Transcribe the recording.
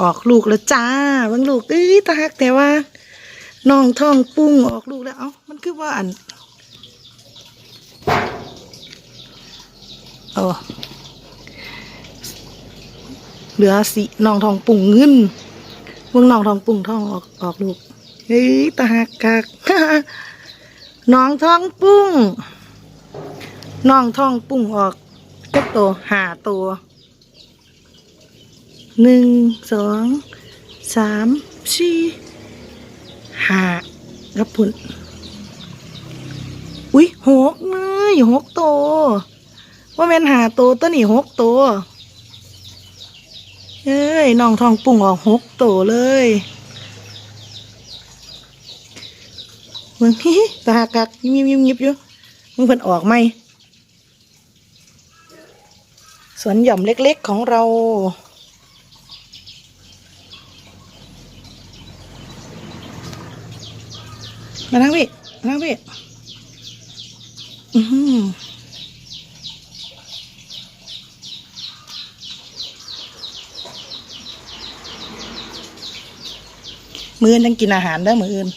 ออกลูกแล้วจ้าบางลูกเอ้ยตาหักแต่ว่าน้องท้องปุ้งออกลูกแล้วเอ้ามันคือว่าอันเออเหลือสีน้องทองปุ้งเงินเบิ่งน้องทองปุ้งท้องออกออกลูกเฮ้ยตาหักคักน้องท้องปุ้งน้องท้องปุ้งออกเจักตัวหาตัว หนึ่งสองสามสี่ห้ากับพุ่นอุ้ยหกเลยหกตัวว่าแม่นหาตัวตัวนี้หกตัวเอ้ยน้องทองปุ่งออกหกตัวเลยมึงฮิตากักยิบยิบยิบยิบอยู่มึงเพิ่นออกไหมสวนหย่อมเล็กๆของเรา มานั่งพี่มานั่งพี่อือหือมืออนยังกินอาหารได้มืออื่น